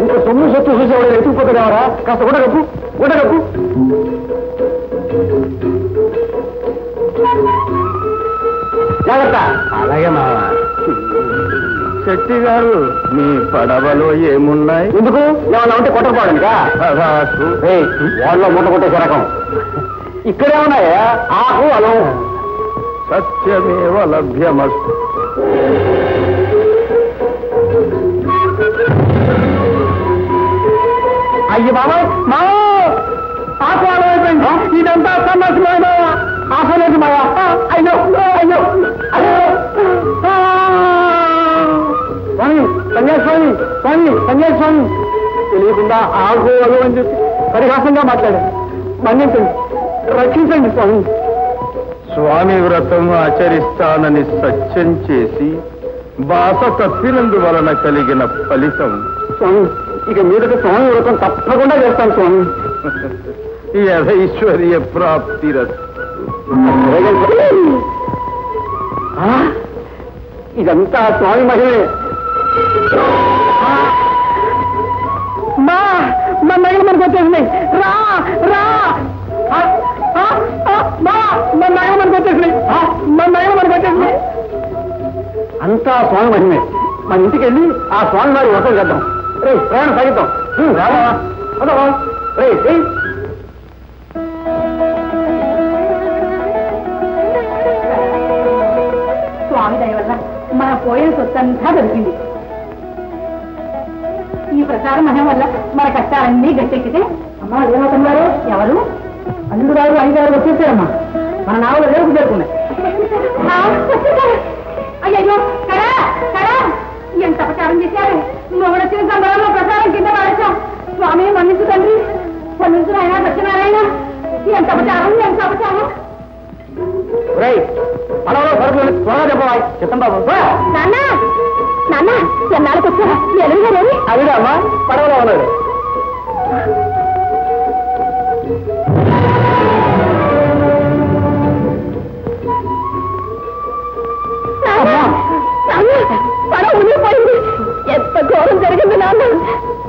ఇంత సొమ్ము సొత్తు చూసేవాడు ఎత్తుకుపోతున్నావరా కాస్త ఉండగప్పు ఉండగప్పు జాగ్రత్త అలాగే మావా శెట్టి గారు మీ పడవలో ఏమున్నాయి ఎందుకు ఏమన్నా ఉంటే కొట్టకపోవడానికా వాళ్ళ మూట కొట్టేసే రకం ఇక్కడే ఉన్నాయా ఆకు అలం సత్యమేవ లభ్యమస్తు. అయ్యి బాబా మా ఇదంతా సన్నసమైన ఆశలేదు మాయా అయ్యో అయ్యో అయ్యో. స్వామి స్వామి తెలియకుండా ఆకు అలు అని చెప్పి పరిహాసంగా మాట్లాడారు. మన్నించండి రక్షించండి స్వామి. స్వామి వ్రతం ఆచరిస్తానని సత్యం చేసి బాస తప్పినందువలన కలిగిన ఫలితం. స్వామి ఇక మీదట స్వామి వ్రతం తప్పకుండా చేస్తాను స్వామి. యథైశ్వర్య ప్రాప్తి ఇదంతా స్వామి మహిమే. మా మా నగలు మనకు వచ్చేసినాయి రా రా. ఆ, ఆ, ఆ, మా మా నగలు మనకు వచ్చేసినాయి ఆ, మా నగలు మనకు వచ్చేసినాయి అంతా స్వామి మహిమే. మన ఇంటికి వెళ్ళి ఆ స్వామి వారి వ్రతం చేద్దాం. రే ప్రయాణం సాగిద్దాం. రావా? అదో రే ఏయ్. స్వామి దయ వల్ల మన పోయిన సొత్తంతా దొరికింది. ఈ ప్రసారం అనే వల్ల మన కష్టాలన్నీ గట్టెక్కితే అమ్మా ఏమవుతున్నారు ఎవరు? అల్లుడు గారు ఐదారు వచ్చేసారమ్మా. మన నావలు రేపు జరుపుకున్నాయి అయ్యో ఎంత అపచారం చేశారు మొగుడొచ్చిన సందర్భంలో ప్రసారం కింద పడచ్చాం స్వామి మన్నించు తండ్రి. మన్నించు ఆయన సత్యనారాయణ. ఎంత అపచారం ఎంత అపచారం? పడవలో సరుకులు త్వరగా చెప్పవాలి చిత్తం బాబు. నాన్న నాన్న ఎన్నాళ్ళకి వచ్చా ఎలుగు గారు అదిగా అమ్మా. పడవలో ఉన్నాడు.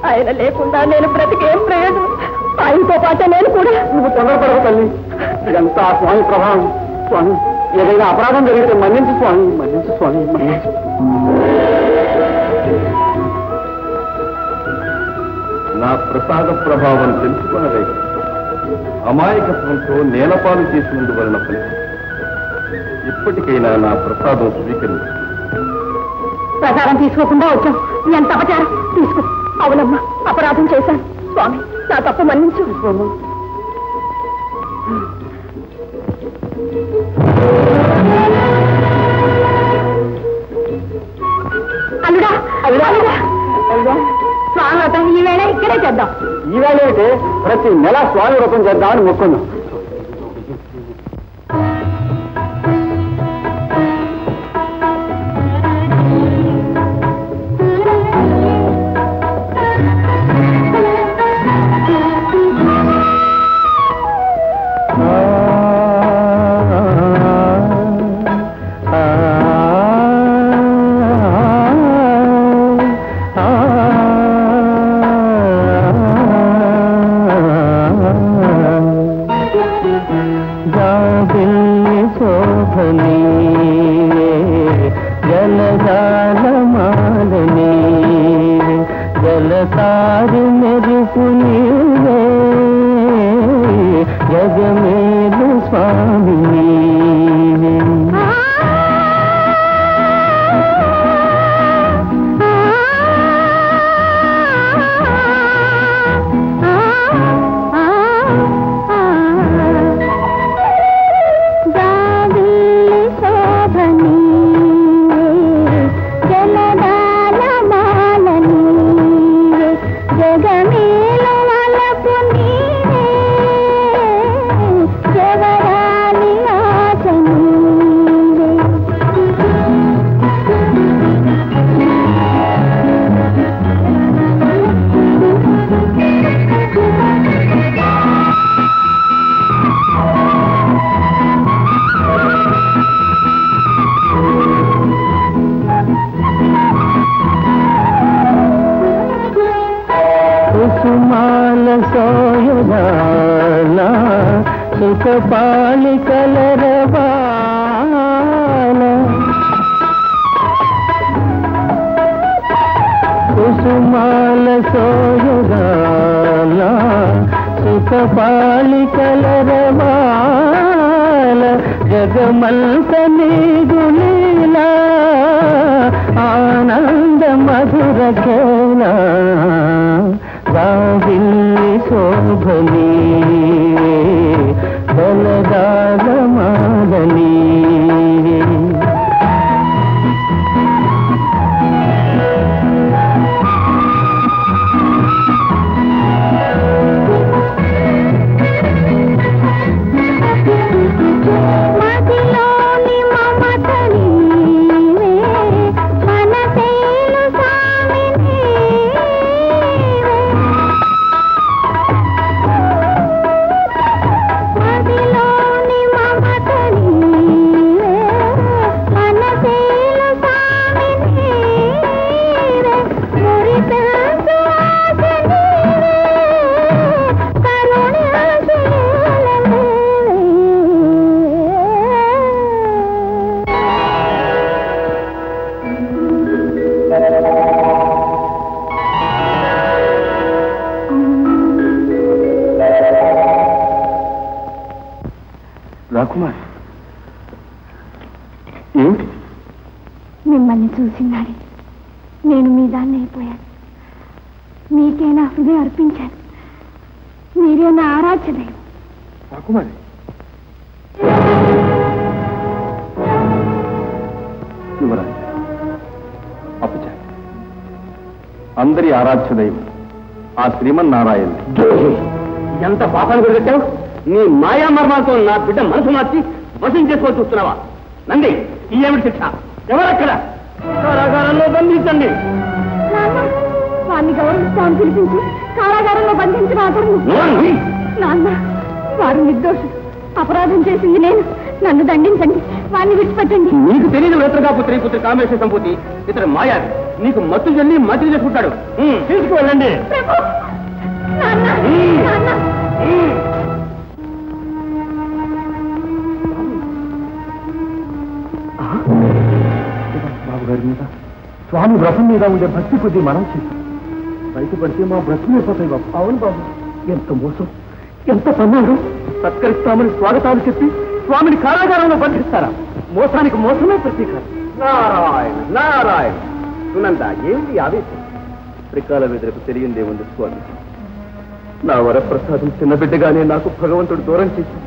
ఆయన లేకుండా నేను బ్రతికేం ప్రయోజనం ఆయనతో పాటే నేను కూడా. నువ్వు తొందరపడవు తల్లి. ఇదంతా ఆ స్వామి ప్రభావం. స్వామి ఏదైనా అపరాధం జరిగితే మన్నించు స్వామి మన్నించు స్వామి మన్నించు. నా ప్రసాద ప్రభావం తెలుసుకున్నదై. అమాయకత్వంతో నేలపాలు చేసినందువలన ఫలితం. ఇప్పటికైనా నా ప్రసాదం స్వీకరించు. ప్రసారం తీసుకోకుండా వచ్చాం. ఎంత అపచారం? తీసుకో. అవునమ్మా అపరాధం చేశాను. స్వామి నా తప్పు మన్నించు. అల్లుడా అల్లుడా. అల్లుడా. స్వామి వ్రతం ఈ వేళ ఇక్కడే చేద్దాం. ఈవేళ అయితే ప్రతి నెల స్వామి వ్రతం చేద్దామని మొక్కున్నాం. Mavi పాలికల రవాల కుసుమాల సోయగాల సుఖ పాలికల రవాల జగమంత నీగులీలా ఆనంద మధుర కేళ. ಧ್ವನಿ ಬಲದಾನ మిమ్మల్ని చూసినాడే నేను మీ దాన్ని అయిపోయాను. మీకే నా హృదయం అర్పించాను. మీరే నా ఆరాధ్య దైవం. రాకుమారి యువరాజ్ అప్పచ అందరి ఆరాధ్య దైవం ఆ శ్రీమన్నారాయణ. ఎంత పాపాలు కొడుకొచ్చావు నీ మాయా మర్మాలతో నా బిడ్డ మనసు మార్చి వశం చేసుకోవాలి చూస్తున్నావా? నంది ఈ ఏమిటి శిక్ష? ఎవరక్కడ? కారాగారంలో బంధించండి. వారిని గౌరవిస్తామని పిలిపించి కారాగారంలో బంధించిన అతను. నాన్న వారు నిర్దోషులు అపరాధం చేసింది నేను నన్ను దండించండి. వారిని విడిచిపెట్టండి. నీకు తెలియదు వ్రతగా పుత్రి పుత్రి కామేశ్వర సంపూతి. ఇతడు మాయాది నీకు మత్తు చెల్లి మతి చేసుకుంటాడు. తీసుకువెళ్ళండి! నాన్న! నాన్న! బాబు గారి మీద. స్వామి వ్రతం మీద ఉండే భక్తి కొద్ది మనం చేసి బయటపడితే మా బ్రతుకులైపోతాయి బాబు. అవును బాబు. ఎంత మోసం ఎంత పన్నాడు సత్కరిస్తామని స్వాగతాలు చెప్పి స్వామిని కారాగారంలో బంధిస్తారా? మోసానికి మోసమే ప్రతీకారం. నారాయణ నారాయణ. సునంద ఏమిటి ఆవేశం? త్రికాల వెదరకు తెలియందే ఉంది స్వామి. నా వరప్రసాదం చిన్న బిడ్డగానే నాకు భగవంతుడు దూరం చేసి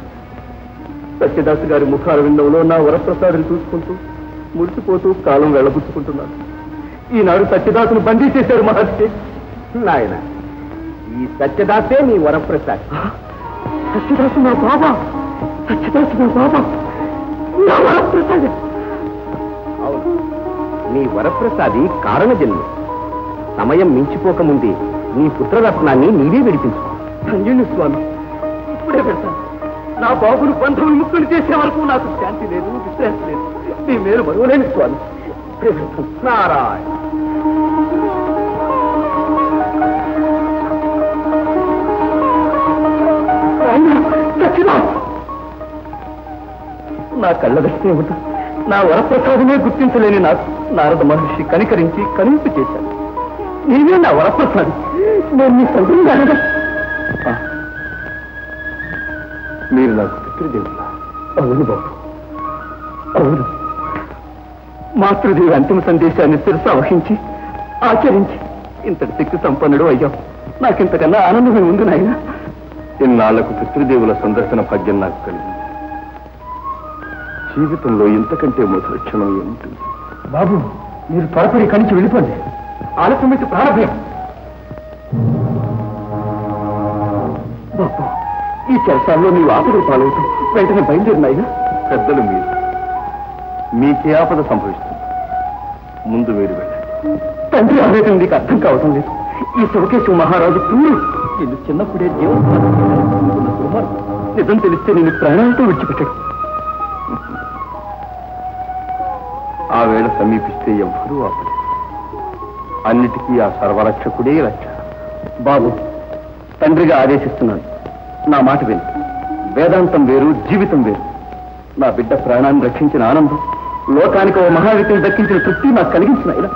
సత్యదాస్ గారి ముఖార విందంలో నా వరప్రసాదం చూసుకుంటూ మురిసిపోతూ కాలం వెళ్ళబుచ్చుకుంటున్నాను ఈనాడు సత్యదాసును బందీ చేశారు మహర్షి. నాయన ఈ సత్యదాసే నీ వరప్రసాద్. సత్యదాసు నా బాబా. సత్యదాసు నా బాబా. నా వరప్రసాద్. అవును నీ వరప్రసాది కారణ జన్మ సమయం మించిపోకముందే నీ పుత్రరత్నాన్ని నీవే విడిపించుకో ధన్యుని స్వామి ఇప్పుడే పెడతాను. నా బాబును బంధం విముక్తులు చేసే వరకు నాకు శాంతి లేదు విశ్రాంతి లేదు. మీ మేలు మరువలేని స్వామి నారాయణ. నా కళ్ళ దృష్టి ఏమిటో నా వరప్రసాదమే గుర్తించలేని నాకు నారద మహర్షి కనికరించి కనింపు చేశాను నీవే నా వరప్రసాదం. నేను నీ తండ్రిని మీరు నాకు పితృదేవులా. అవును బాబు. అవును. మాతృదేవి అంతిమ సందేశాన్ని శిరస వహించి ఆచరించి. ఇంతటి శక్తి సంపన్నుడు అయ్యాం నాకింతకన్నా ఆనందమే ఉంది నాయన. ఇన్నాళ్ళకు పితృదేవుల సందర్శన భాగ్యం నాకు కలిగింది. జీవితంలో ఇంతకంటే మధుర క్షణం ఏముంటుంది? బాబు మీరు త్వరపడి కణించి వెళ్ళిపోండి. ఆలస్యమైతే ప్రారంభం. బాబు ఈ చెరసాల్లో నీవు ఆపదలు పాలవుతూ వెంటనే బయలుదేరినాయినా పెద్దలు మీరు. మీకే ఆపద సంభవిస్తుంది. ముందు మీరు వెళ్ళండి తండ్రి ఆవేదన నీకు అర్థం కావటం లేదు. ఈ శివకేశ్వర మహారాజు క్రూరు నేను చిన్నప్పుడే జీవన నిజం తెలిస్తే నేను ప్రాణాలతో విడిచిపెట్టాడు. ఆ వేళ సమీపిస్తే ఎవ్వరూ ఆపలేదు. అన్నిటికీ ఆ సర్వరక్షకుడే రక్ష. బాబు తండ్రిగా ఆదేశిస్తున్నాను. నా మాట విను. వేదాంతం వేరు జీవితం వేరు. నా బిడ్డ ప్రాణాన్ని రక్షించిన ఆనందం లోకానికి ఓ మహావ్యక్తిని దక్కించిన తృప్తి నాకు కలిగించిన ఇలా.